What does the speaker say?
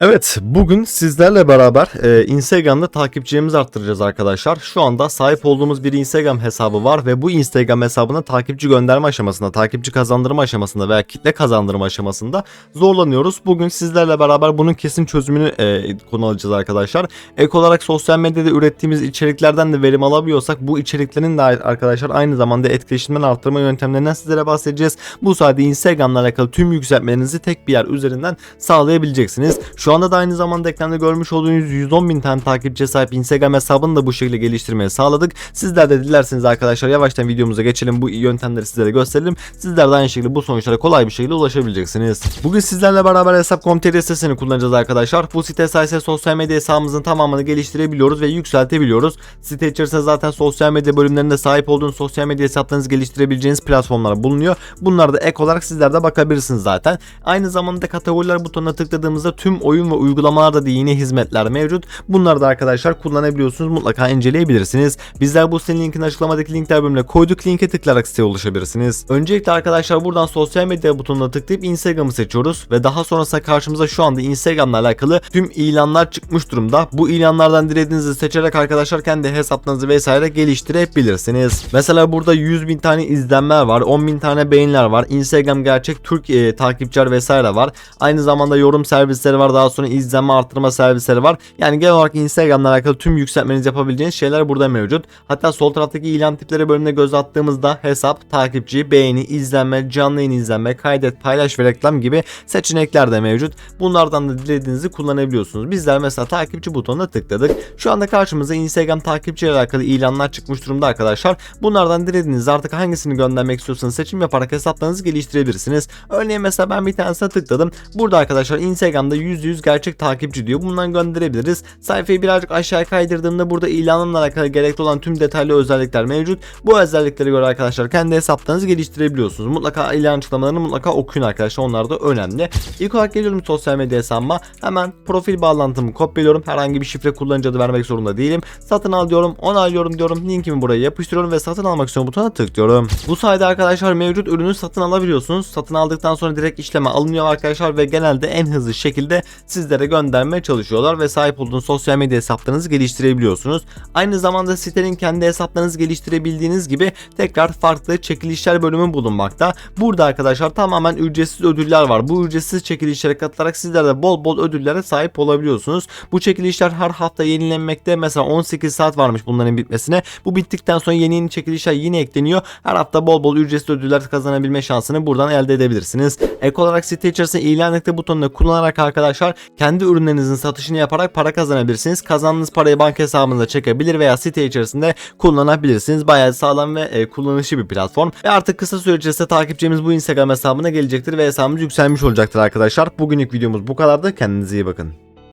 Evet, bugün sizlerle beraber e, Instagram'da takipçilerimizi arttıracağız arkadaşlar. Şu anda sahip olduğumuz bir Instagram hesabı var ve bu Instagram hesabına takipçi gönderme aşamasında, takipçi kazandırma aşamasında veya kitle kazandırma aşamasında zorlanıyoruz. Bugün sizlerle beraber bunun kesin çözümünü e, konu alacağız arkadaşlar. Ek olarak sosyal medyada ürettiğimiz içeriklerden de verim alabiliyorsak bu içeriklerin de arkadaşlar aynı zamanda etkileşimden arttırma yöntemlerinden sizlere bahsedeceğiz. Bu sayede Instagram'la alakalı tüm yükseltmelerinizi tek bir yer üzerinden sağlayabileceksiniz. Şu anda da aynı zamanda ekranda görmüş olduğunuz 110 bin tane takipçiye sahip Instagram hesabını da bu şekilde geliştirmeye sağladık. Sizler de dilerseniz arkadaşlar yavaştan videomuza geçelim. Bu yöntemleri sizlere gösterelim. Sizler de aynı şekilde bu sonuçlara kolay bir şekilde ulaşabileceksiniz. Bugün sizlerle beraber hesap.com.tr sitesini kullanacağız arkadaşlar. Bu site sayesinde sosyal medya hesabımızın tamamını geliştirebiliyoruz ve yükseltebiliyoruz. Site içerisinde zaten sosyal medya bölümlerinde sahip olduğunuz sosyal medya hesaplarınızı geliştirebileceğiniz platformlar bulunuyor. Bunlara da ek olarak sizler de bakabilirsiniz zaten. Aynı zamanda kategoriler butonuna tıkladığımızda tüm oyun ve uygulamalarda da yine hizmetler mevcut. Bunları da arkadaşlar kullanabiliyorsunuz. Mutlaka inceleyebilirsiniz. Bizler bu sitenin linkini açıklamadaki linkler bölümüne koyduk. Linke tıklayarak siteye ulaşabilirsiniz. Öncelikle arkadaşlar buradan sosyal medya butonuna tıklayıp Instagram'ı seçiyoruz ve daha sonrasında karşımıza şu anda Instagram'la alakalı tüm ilanlar çıkmış durumda. Bu ilanlardan dilediğinizi seçerek arkadaşlar kendi hesaplarınızı vesaire geliştirebilirsiniz. Mesela burada 100 bin tane izlenmeler var, 10 bin tane beğeniler var. Instagram gerçek Türk e, takipçiler vesaire var. Aynı zamanda yorum servisleri var. Daha sonra izlenme arttırma servisleri var. Yani genel olarak Instagram'la alakalı tüm yükseltmenizi yapabileceğiniz şeyler burada mevcut. Hatta sol taraftaki ilan tipleri bölümüne göz attığımızda hesap, takipçi, beğeni, izlenme, canlı yayın izlenme, kaydet, paylaş ve reklam gibi seçenekler de mevcut. Bunlardan da dilediğinizi kullanabiliyorsunuz. Bizler mesela takipçi butonuna tıkladık. Şu anda karşımıza Instagram takipçi ile alakalı ilanlar çıkmış durumda arkadaşlar. Bunlardan dilediğiniz artık hangisini göndermek istiyorsanız seçim yaparak hesaplarınızı geliştirebilirsiniz. Örneğin mesela ben bir tanesine tıkladım. Burada arkadaşlar Instagram'da %100 gerçek takipçi diyor. Bundan gönderebiliriz. Sayfayı birazcık aşağı kaydırdığımda burada ilanımla alakalı gerekli olan tüm detaylı özellikler mevcut. Bu özelliklere göre arkadaşlar kendi hesaplarınızı geliştirebiliyorsunuz. Mutlaka ilan açıklamalarını mutlaka okuyun arkadaşlar. Onlar da önemli. İlk olarak geliyorum sosyal medya hesabıma. Hemen profil bağlantımı kopyalıyorum. Herhangi bir şifre kullanıcı adı vermek zorunda değilim. Satın al diyorum. Onaylıyorum diyorum. Linkimi buraya yapıştırıyorum ve satın almak istiyorum butonuna tıklıyorum. Bu sayede arkadaşlar mevcut ürünü satın alabiliyorsunuz. Satın aldıktan sonra direkt işleme alınıyor arkadaşlar ve genelde en hızlı şekilde sizlere göndermeye çalışıyorlar ve sahip olduğunuz sosyal medya hesaplarınızı geliştirebiliyorsunuz. Aynı zamanda sitenin kendi hesaplarınızı geliştirebildiğiniz gibi tekrar farklı çekilişler bölümü bulunmakta. Burada arkadaşlar tamamen ücretsiz ödüller var. Bu ücretsiz çekilişlere katılarak sizler de bol bol ödüllere sahip olabiliyorsunuz. Bu çekilişler her hafta yenilenmekte. Mesela 18 saat varmış bunların bitmesine. Bu bittikten sonra yeni yeni çekilişler yine ekleniyor. Her hafta bol bol ücretsiz ödüller kazanabilme şansını buradan elde edebilirsiniz. Ek olarak site içerisinde ilan ekle butonunu kullanarak arkadaşlar kendi ürünlerinizin satışını yaparak para kazanabilirsiniz. Kazandığınız parayı banka hesabınıza çekebilir veya site içerisinde kullanabilirsiniz. Bayağı sağlam ve e, kullanışlı bir platform. Ve artık kısa süre içerisinde takipçimiz bu Instagram hesabına gelecektir ve hesabımız yükselmiş olacaktır arkadaşlar. Bugünlük videomuz bu kadardı. Kendinize iyi bakın.